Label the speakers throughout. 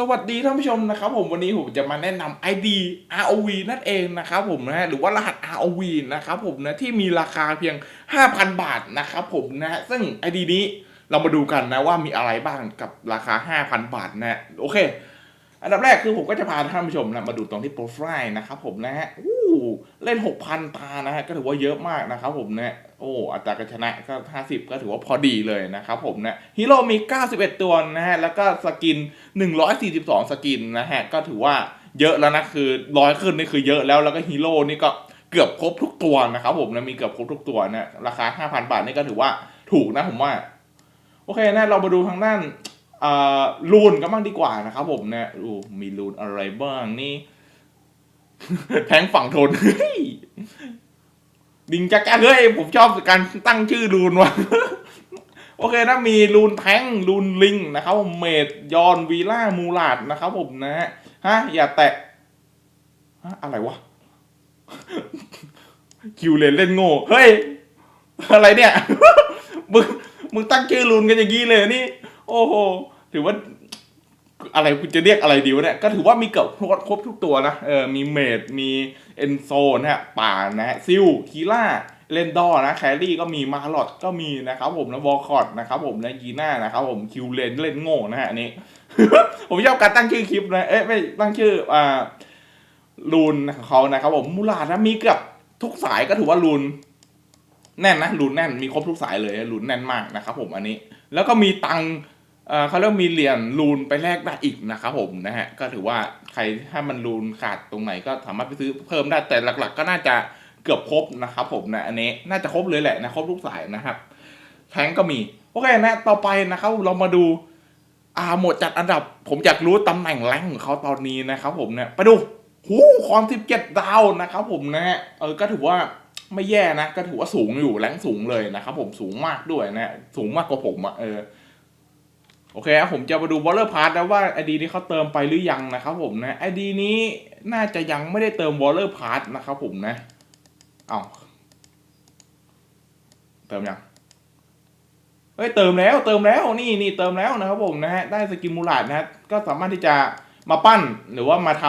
Speaker 1: สวัสดีท่านผู้ชมนะครับผมวันนี้ผมจะมาแนะนำ ID ROV นั่นเองนะครับผมนะฮะหรือว่ารหัส ROV นะครับผมนะที่มีราคาเพียง 5,000 บาทนะครับผมนะฮะซึ่ง ID นี้เรามาดูกันนะว่ามีอะไรบ้างกับราคา 5,000 บาทนะฮะโอเค อันดับแรกคือผมก็จะพาท่านผู้ชมนะมาดูตรงที่โปรไฟล์นะครับผมนะฮะ เล่น 6,000 ตานะฮะก็ถือว่าเยอะมากนะครับผมเนะโอ้อัตราการชนะก็ 50 ก็ถือว่าพอดีเลยนะครับผมนะฮีโร่มี 91 ตัวนะฮะแล้วก็สกิน 142 สกินนะฮะก็ถือว่าเยอะแล้วนะคือร้อยขึ้นนี่คือเยอะแล้วแล้วก็ฮีโร่นี่ก็เกือบครบทุกตัวนะครับผมนะมีเกือบครบทุกตัวนะราคา 5,000 บาทนี่ก็ถือว่าถูกนะผมว่า โอเคนะเรามาดูทางด้านอ่าลูนกันบ้างดีกว่านะครับผมนะอูมีลูนอะไรบ้างนี่ แทงฝั่งทนเฮ้ยดิงจักรเฮ้ยผมชอบการตั้งชื่อลูนว่ะโอเคนะมีลูนแทงลูนลิงนะครับผมเมดยอนวีล่ามูลาดนะครับผมนะฮะฮะอย่าแตะฮะอะไรวะคิวเลนเล่นโง่เฮ้ยอะไรเนี่ยมึงมึงตั้งชื่อลูนกันอย่างนี้เลยนี่ โอ้โหถือว่า อะไรคุณจะเรียกอะไรดีวะเนี่ย ก็ถือว่ามีเกือบครบทุกตัวนะ เออ มีเมด มีเอนโซนะฮะ ป่านะฮะ ซิลคีล่า เลนดอร์นะ แครี่ก็มี มาลอดก็มีนะครับผมนะวอลคอร์ดนะครับผมนะยีน่านะครับผม คิวเลน เล่นโง่นะฮะอันนี้ ผมชอบการตั้งชื่อคลิปนะ เอ๊ะไม่ตั้งชื่อ อ่า ลูนของเขานะครับผม มูลาดนะ มีเกือบทุกสายก็ถือว่าลูนแน่นนะลูนแน่น มีครบทุกสายเลยลูนแน่นมากนะครับผมอันนี้ แล้วก็มีตัง เขาเรียกว่ามีเหรียญลูนไปแลกได้อีกนะครับผมนะฮะก็ถือว่าใครถ้ามันลูนขาดตรงไหนก็สามารถไปซื้อเพิ่มได้แต่หลัก ๆ ก็น่าจะเกือบครบนะครับผมนะอันนี้น่าจะครบเลยแหละนะครบทุกสายนะครับแทงก็มีโอเคนะต่อไปนะครับเรามาดูอ่าหมดจัดอันดับ ผมอยากรู้ตำแหน่งแรงของเขาตอนนี้นะครับผมเนี่ยไปดูหูคอนสิบเจ็ดดาวนะครับผมนะฮะเออก็ถือว่าไม่แย่นะ ก็ถือว่าสูงอยู่แรงสูงเลยนะครับผมสูงมากด้วยนะ สูงมากกว่าผมอะเออ โอเคครับผมจะมาดูวอลเลอร์พาร์ทแล้วว่าไอดีนี้เขาเติมไปหรือยังนะครับผมนะไอดีนี้น่าจะยังไม่ได้เติมวอลเลอร์พาร์ทนะครับผมนะเอาเติมยังเฮ้ยเติมแล้วเติมแล้วนี่นี่เติมแล้วนะครับผมนะฮะได้สกิมูลาดนะฮะก็สามารถที่จะมาปั้นหรือว่ามาท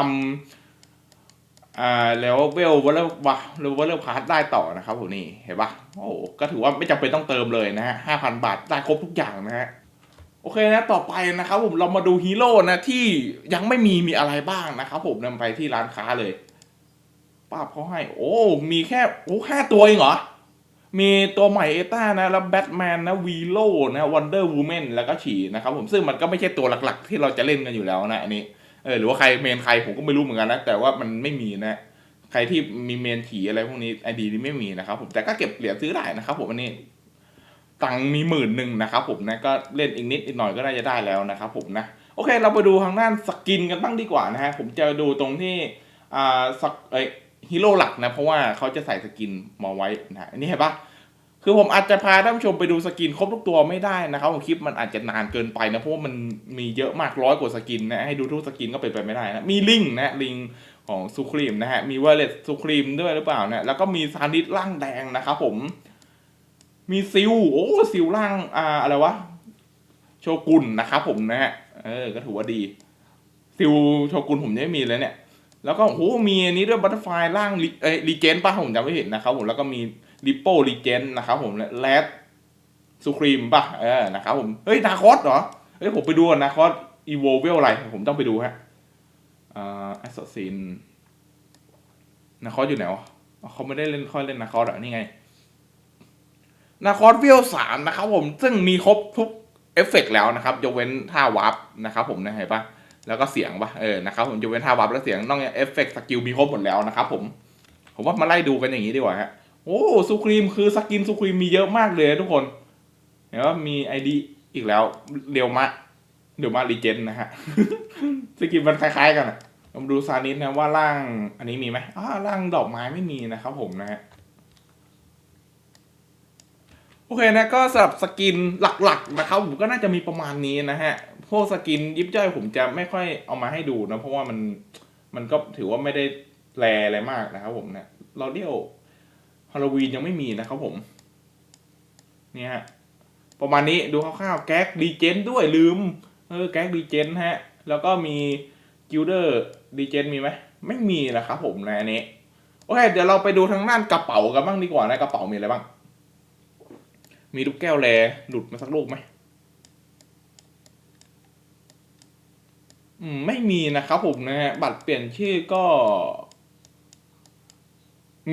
Speaker 1: ำอ่าแล้วเวลวอลเลอร์วะหรือวอลเลอร์พาร์ทได้ต่อนะครับผมนี่เห็นปะโอ้ก็ถือว่าไม่จำเป็นต้องเติมเลยนะฮะห้าพันบาทได้ครบทุกอย่างนะฮะ โอเคนะต่อไปนะครับผมเรามาดูฮีโร่นะที่ยังไม่มีมีอะไรบ้างนะครับผมนำไปที่ร้านค้าเลยป้าเขาให้ โอ้มีแค่โอ้ห้าตัวเองเหรอ มีตัวใหม่เอต้านะ แล้วแบทแมนนะวีโลนะวันเดอร์วูแมนแล้วก็ฉีนะครับผมซึ่งมันก็ไม่ใช่ตัวหลักๆ ที่เราจะเล่นกันอยู่แล้วนะอันนี้เออหรือว่าใครเมนใครผมก็ไม่รู้เหมือนกันนะแต่ว่ามันไม่มีนะ ใครที่มีเมนถีอะไรพวกนี้ไอดีนี้ไม่มีนะครับผมแต่ก็เก็บเหรียญซื้อได้นะครับผมอันนี้ ตังมีหมื่นหนึ่งนะครับผมนะก็เล่นอีกนิดอีกหน่อยก็น่าจะได้แล้วนะครับผมนะโอเค เราไปดูทางด้านสกินกันบ้างดีกว่านะฮะผมจะดูตรงที่อ่าสักเอ้ฮีโร่หลักนะเพราะว่าเขาจะใส่สกินมาไว้นะนนี้เห็นปะคือผมอาจจะพาท่านผู้ชมไปดูสกินครบทุกตัวไม่ได้นะครับผมคลิปมันอาจจะนานเกินไปนะเพราะว่ามันมีเยอะมากร้อยกว่าสกินนะให้ดูทุกสกินก็เป็นไปไม่ได้นะมีลิงนะลิงของซูครีมนะฮะมีเวเลตซูครีมด้วยหรือเปล่านะแล้วก็มีซานิสร่างแดงนะครับผม มีซิลโอ้ซิลล่างอ่าอะไรวะโชกุนนะครับผมนะฮะเออก็ถือว่าดีซิลโชกุนผมยังไม่มีเลยเนี่ย แล้วก็โหมีอันนี้ด้วยบัตเตอร์ไฟล่างเอ้รีเจนป่ะผมจำไม่เห็นนะครับผมแล้วก็มีริปโป้รีเจนนะครับผมและแรดซูครีมป่ะเออนะครับผมเฮ้ยนาคอสเหรอเฮ้ยผมไปดูนาคอสอีโวเวลอะไรผมต้องไปดูฮะอ่าแอสซัสซินนาคอสอยู่ไหนวะเขาไม่ได้เล่นค่อยเล่นนาคอสเหรอนี่ไง นาคอสเวลสามนะครับผมซึ่งมีครบทุกเอฟเฟกต์แล้วนะครับยกเว้นท่าวาร์ปนะครับผมนะเห็นปะแล้วก็เสียงปะเออนะครับผมยกเว้นท่าวาร์ปแล้วเสียงนอกจากเอฟเฟกต์สกิลมีครบหมดแล้วนะครับผมผมว่ามาไล่ดูกันอย่างนี้ดีกว่าฮะโอ้ซูครีมคือสกินซูครีมมีเยอะมากเลยทุกคนเห็นว่ามีไอดีอีกแล้วเดียวมะเดียวมารีเจนนะฮะสกินมันคล้ายๆกันอะมาดูซานิสนะว่าร่างอันนี้มีไหมอ่าร่างดอกไม้ไม่มีนะครับผมนะฮะ โอเคนะก็สำหรับสกินหลักๆนะครับผมก็น่าจะมีประมาณนี้นะฮะ พวกสกินยิบย่อยผมจะไม่ค่อยเอามาให้ดูนะเพราะว่ามันมันก็ถือว่าไม่ได้แรอะไรมากนะครับผมนะเราเดียวฮาโลวีนยังไม่มีนะครับผมเนี่ยฮะประมาณนี้ดูคร่าวๆแก๊กดีเจนด้วยลืมเออแก๊กดีเจนฮะ แล้วก็มีกิลเดอร์ดีเจนมีไหมไม่มีนะครับผมในอันนี้โอเคเดี๋ยวเราไปดูทางด้านกระเป๋ากันบ้างดีกว่านะกระเป๋ามีอะไรบ้าง มีลูกแก้วแลหลุดมาสักลูกไหมอืมไม่มีนะครับผมนะฮะบัตรเปลี่ยนชื่อก็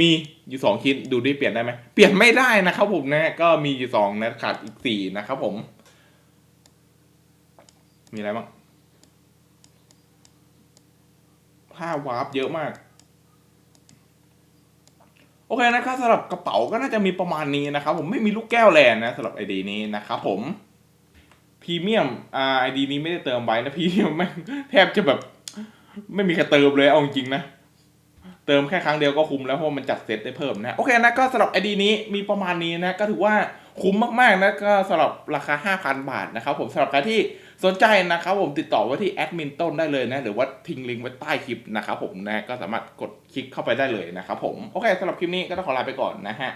Speaker 1: มีอยู่สองชิ้นดูดิเปลี่ยนได้ไหมเปลี่ยนไม่ได้นะครับผมนะก็มีอยู่สองนะขาดอีกสี่นะครับผม มีอะไรบ้างผ้าวาร์ปเยอะมาก โอเคนะครับสำหรับกระเป๋าก็น่าจะมีประมาณนี้นะครับ ผมไม่มีลูกแก้วแลนนะสำหรับไอดีนี้นะครับผมพรีเมียมอ่าไอดีนี้ไม่ได้เติมไว้นะพรีเมียมไม่งแทบจะแบบ ไม่มีใครเติมเลยเอาจริงนะเติมแค่ครั้งเดียวก็คุ้มแล้วเพราะมันจัดเซตได้เพิ่มนะโอเคนะก็สำหรับไอดีนี้มีประมาณนี้นะก็ถือว่า คุ้มมากๆนะก็สำหรับราคา 5,000 บาทนะครับผมสำหรับใครที่สนใจนะครับผมติดต่อไว้ที่แอดมินต้นได้เลยนะหรือว่าทิ้งลิงก์ไว้ใต้คลิปนะครับผมนะก็สามารถกดคลิกเข้าไปได้เลยนะครับผมโอเคสำหรับคลิปนี้ก็ต้องขอลาไปก่อนนะฮะ